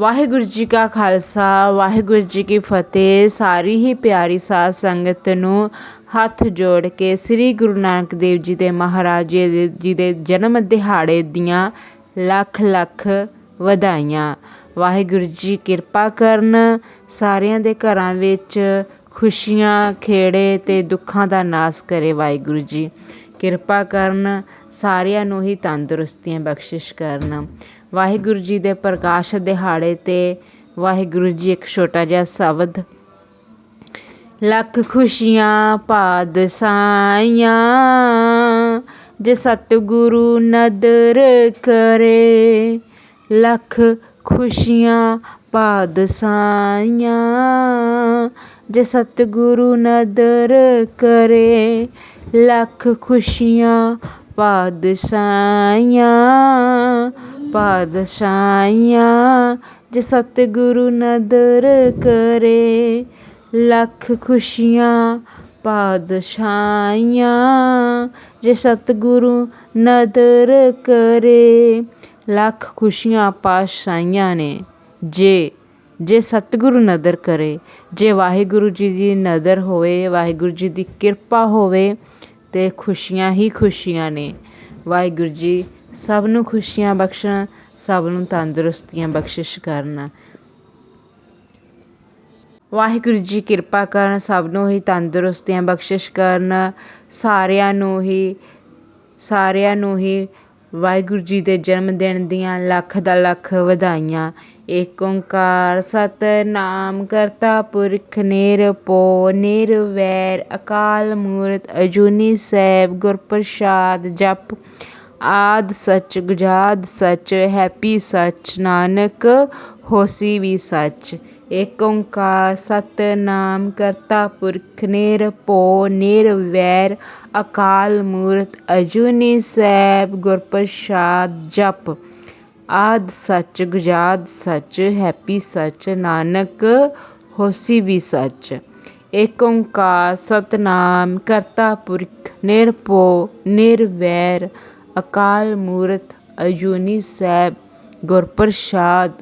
ਵਾਹਿਗੁਰੂ ਜੀ ਕਾ ਖਾਲਸਾ, ਵਾਹਿਗੁਰੂ ਜੀ ਕੀ ਫਤਿਹ। ਸਾਰੀ ਹੀ ਪਿਆਰੀ ਸਾਧ ਸੰਗਤ ਨੂੰ ਹੱਥ ਜੋੜ ਕੇ ਸ੍ਰੀ ਗੁਰੂ ਨਾਨਕ ਦੇਵ ਜੀ ਦੇ ਮਹਾਰਾਜ ਜੀ ਦੇ- ਜੀ ਦੇ ਜਨਮ ਦਿਹਾੜੇ ਦੀਆਂ ਲੱਖ ਲੱਖ ਵਧਾਈਆਂ। ਵਾਹਿਗੁਰੂ ਜੀ ਕਿਰਪਾ ਕਰਨ, ਸਾਰਿਆਂ ਦੇ ਘਰਾਂ ਵਿੱਚ ਖੁਸ਼ੀਆਂ, ਖੇੜੇ ਤੇ ਦੁੱਖਾਂ ਦਾ ਨਾਸ ਕਰੇ ਵਾਹਿਗੁਰੂ ਜੀ। ਕਿਰਪਾ ਕਰਨ, ਸਾਰਿਆਂ ਨੂੰ ਹੀ ਤੰਦਰੁਸਤੀਆਂ ਬਖਸ਼ਿਸ਼ ਕਰਨ। ਵਾਹਿਗੁਰੂ ਜੀ ਦੇ ਪ੍ਰਕਾਸ਼ ਦਿਹਾੜੇ ਤੇ ਵਾਹਿਗੁਰੂ ਜੀ ਇੱਕ ਛੋਟਾ ਜਿਹਾ ਸ਼ਬਦ। ਲੱਖ ਖੁਸ਼ੀਆਂ ਪਾਦ ਸਾਈਆਂ ਜੇ ਸਤਿਗੁਰੂ ਨਦਰ ਕਰੇ। ਲੱਖ ਖੁਸ਼ੀਆਂ ਪਾਦ ਸਾਈਆਂ ਜੇ ਸਤਿਗੁਰੂ ਨਦਰ ਕਰੇ। ਲੱਖ ਖੁਸ਼ੀਆਂ ਪਾਦਸ਼ਾਹੀਆਂ ਪਾਦਸ਼ਾਹੀਆਂ ਜੇ ਸਤਿਗੁਰੂ ਨਦਰ ਕਰੇ, ਲੱਖ ਖੁਸ਼ੀਆਂ ਪਾਦਸ਼ਾਹੀਆਂ ਜੇ ਸਤਿਗੁਰੂ ਨਦਰ ਕਰੇ, ਲੱਖ ਖੁਸ਼ੀਆਂ ਪਾਤਸ਼ਾਹੀਆਂ ਨੇ। ਜੇ ਜੇ ਸਤਿਗੁਰੂ ਨਦਰ ਕਰੇ, ਜੇ ਵਾਹਿਗੁਰੂ ਜੀ ਦੀ ਨਦਰ ਹੋਵੇ, ਵਾਹਿਗੁਰੂ ਜੀ ਦੀ ਕਿਰਪਾ ਹੋਵੇ, ਤੇ ਖੁਸ਼ੀਆਂ ਹੀ ਖੁਸ਼ੀਆਂ ਨੇ। ਵਾਹਿਗੁਰੂ ਜੀ ਸਭ ਨੂੰ ਖੁਸ਼ੀਆਂ ਬਖਸ਼ਣ, ਸਭ ਨੂੰ ਤੰਦਰੁਸਤੀਆਂ ਬਖਸ਼ਿਸ਼ ਕਰਨ। ਵਾਹਿਗੁਰੂ ਜੀ ਕਿਰਪਾ ਕਰਨ, ਸਭ ਨੂੰ ਹੀ ਤੰਦਰੁਸਤੀਆਂ ਬਖਸ਼ਿਸ਼ ਕਰਨ, ਸਾਰਿਆਂ ਨੂੰ ਹੀ, ਸਾਰਿਆਂ ਨੂੰ ਹੀ ਵਾਹਿਗੁਰੂ ਜੀ ਦੇ ਜਨਮ ਦਿਨ ਦੀਆਂ ਲੱਖ ਦਾ ਲੱਖ ਵਧਾਈਆਂ। ਏਕ ਓੰਕਾਰ ਸਤਨਾਮ ਕਰਤਾ ਪੁਰਖ ਨਿਰਭਉ, ਨਿਰਵੈਰ ਅਕਾਲ ਮੂਰਤ ਅਜੂਨੀ ਸੈਭ ਗੁਰ ਪ੍ਰਸਾਦ ਜਪ। ਆਦਿ ਸੱਚ, ਗੁਜਾਦ ਸੱਚ, ਹੈਪੀ ਸੱਚ, ਨਾਨਕ ਹੋਸੀ ਵੀ ਸੱਚ। ਏਕ ਓੰਕਾਰ ਸਤਨਾਮ ਕਰਤਾ ਪੁਰਖ ਨਿਰਭਉ ਨਿਰਵੈਰ ਅਕਾਲ ਮੂਰਤ ਅਜੂਨੀ ਸੈਭ ਗੁਰ ਪ੍ਰਸਾਦ ਜਪ। ਆਦ ਸੱਚ, ਗੁਜਾਦ ਸੱਚ, ਹੈਪੀ ਸੱਚ, ਨਾਨਕ ਹੋਸੀ ਵੀ ਸੱਚ। ਏਕ ਓੰਕਾਰ ਸਤਨਾਮ ਕਰਤਾ ਪੁਰਖ ਨਿਰਭਉ ਨਿਰਵੈਰ ਅਕਾਲ ਮੂਰਤ ਅਜੂਨੀ ਸਾਹਿਬ ਗੁਰਪ੍ਰਸ਼ਾਦ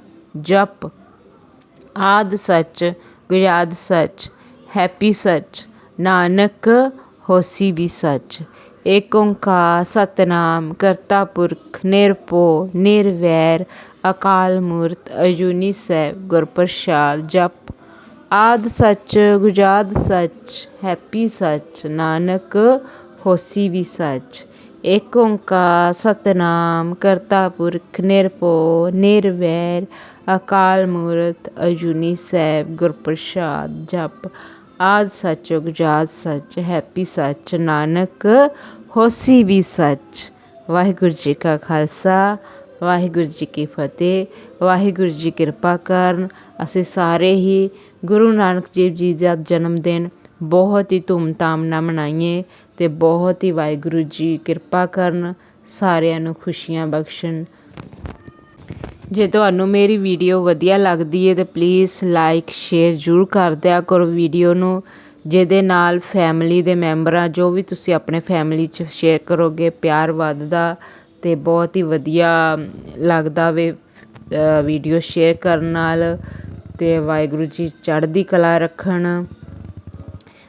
ਜਪ, ਆਦਿ ਸੱਚ, ਗੁਜਾਦ ਸੱਚ, ਹੈਪੀ ਸੱਚ, ਨਾਨਕ ਹੋਸੀ ਵੀ ਸੱਚ। ਏਕ ਓੰਕਾਰ ਸਤਨਾਮ, ਕਰਤਾ ਪੁਰਖ, ਨਿਰਭਉ, ਨਿਰਵੈਰ, ਅਕਾਲ ਮੂਰਤ ਅਜੂਨੀ ਸਾਹਿਬ ਗੁਰਪ੍ਰਸ਼ਾਦ ਜਪ, ਆਦ ਸੱਚ, ਗੁਜਾਦ ਸੱਚ, ਹੈਪੀ ਸੱਚ, ਨਾਨਕ ਹੋਸੀ ਵੀ ਸੱਚ। ਏਕ ਓੰਕਾਰ ਸਤਨਾਮ, ਕਰਤਾ ਪੁਰਖ, ਨਿਰਭਉ, ਨਿਰਵੈਰ, ਅਕਾਲ ਮੂਰਤ, ਅਜੂਨੀ ਸੈਭ ਗੁਰ ਪ੍ਰਸਾਦ ਜਪ, ਆਦ ਸੱਚ ਗੁਜਾਦ ਸੱਚ, ਹੈਪੀ ਸੱਚ, ਨਾਨਕ, ਹੋਸੀ ਵੀ ਸੱਚ। ਵਾਹਿਗੁਰੂ ਜੀ ਕਾ ਖਾਲਸਾ, ਵਾਹਿਗੁਰੂ ਜੀ ਕੀ ਫਤਿਹ, ਵਾਹਿਗੁਰੂ ਜੀ ਕਿਰਪਾ ਕਰਨ। ਅਸੀਂ ਸਾਰੇ ਹੀ ਗੁਰੂ ਨਾਨਕ ਦੇਵ ਜੀ ਦਾ ਜਨਮ ਦਿਨ ਬਹੁਤ ਹੀ ਧੂਮਧਾਮ ਨਾਲ ਮਨਾਈਏ ਅਤੇ ਬਹੁਤ ਹੀ ਵਾਹਿਗੁਰੂ ਜੀ ਕਿਰਪਾ ਕਰਨ ਸਾਰਿਆਂ ਨੂੰ ਖੁਸ਼ੀਆਂ ਬਖਸ਼ਣ। ਜੇ ਤੁਹਾਨੂੰ ਮੇਰੀ ਵੀਡੀਓ ਵਧੀਆ ਲੱਗਦੀ ਹੈ ਤਾਂ ਪਲੀਜ਼ ਲਾਈਕ ਸ਼ੇਅਰ ਜ਼ਰੂਰ ਕਰ ਦਿਆ ਕਰੋ ਵੀਡੀਓ ਨੂੰ। ਜਿਹਦੇ ਨਾਲ ਫੈਮਿਲੀ ਦੇ ਮੈਂਬਰਾਂ ਜੋ ਵੀ ਤੁਸੀਂ ਆਪਣੇ ਫੈਮਿਲੀ 'ਚ ਸ਼ੇਅਰ ਕਰੋਗੇ, ਪਿਆਰ ਵੱਧਦਾ ਅਤੇ ਬਹੁਤ ਹੀ ਵਧੀਆ ਲੱਗਦਾ ਵੇ ਵੀਡੀਓ ਸ਼ੇਅਰ ਕਰਨ ਨਾਲ ਅਤੇ ਵਾਹਿਗੁਰੂ ਜੀ ਚੜ੍ਹਦੀ ਕਲਾ ਰੱਖਣ।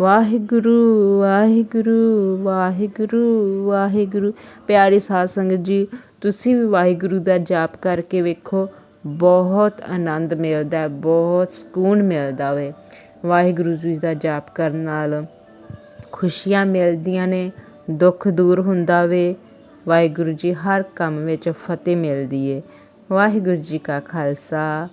ਵਾਹਿਗੁਰੂ ਵਾਹਿਗੁਰੂ ਵਾਹਿਗੁਰੂ ਵਾਹਿਗੁਰੂ। ਪਿਆਰੇ ਸਾਧ ਸੰਗਤ ਜੀ, ਤੁਸੀਂ ਵੀ ਵਾਹਿਗੁਰੂ ਦਾ ਜਾਪ ਕਰਕੇ ਵੇਖੋ, ਬਹੁਤ ਆਨੰਦ ਮਿਲਦਾ ਬਹੁਤ ਸਕੂਨ ਮਿਲਦਾ ਵੇ। ਵਾਹਿਗੁਰੂ ਜੀ ਦਾ ਜਾਪ ਕਰਨ ਨਾਲ ਖੁਸ਼ੀਆਂ ਮਿਲਦੀਆਂ ਨੇ, ਦੁੱਖ ਦੂਰ ਹੁੰਦਾ ਵੇ। ਵਾਹਿਗੁਰੂ ਜੀ ਹਰ ਕੰਮ ਵਿੱਚ ਫਤਿਹ ਮਿਲਦੀ ਏ। ਵਾਹਿਗੁਰੂ ਜੀ ਕਾ ਖਾਲਸਾ,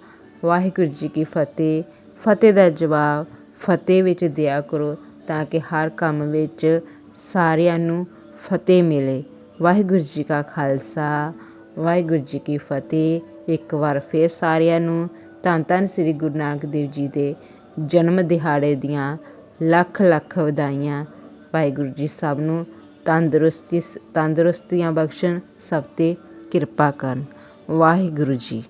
ਵਾਹਿਗੁਰੂ ਜੀ ਕੀ ਫਤਿਹ। ਫਤਿਹ ਦਾ ਜਵਾਬ ਫਤਿਹ ਵਿੱਚ ਦਿਆ ਕਰੋ ਤਾਂ ਕਿ ਹਰ ਕੰਮ ਵਿੱਚ ਸਾਰਿਆਂ ਨੂੰ ਫਤਿਹ ਮਿਲੇ। ਵਾਹਿਗੁਰੂ ਜੀ ਕਾ ਖਾਲਸਾ, ਵਾਹਿਗੁਰੂ ਜੀ ਕੀ ਫਤਿਹ। ਇੱਕ ਵਾਰ ਫਿਰ ਸਾਰਿਆਂ ਨੂੰ ਧੰਨ ਧੰਨ ਸ੍ਰੀ ਗੁਰੂ ਨਾਨਕ ਦੇਵ ਜੀ ਦੇ ਜਨਮ ਦਿਹਾੜੇ ਦੀਆਂ ਲੱਖ ਲੱਖ ਵਧਾਈਆਂ। ਵਾਹਿਗੁਰੂ ਜੀ ਸਭ ਨੂੰ ਤੰਦਰੁਸਤੀ, ਤੰਦਰੁਸਤੀਆਂ ਬਖਸ਼ਣ, ਸਭ ਤੇ ਕਿਰਪਾ ਕਰਨ। ਵਾਹਿਗੁਰੂ ਜੀ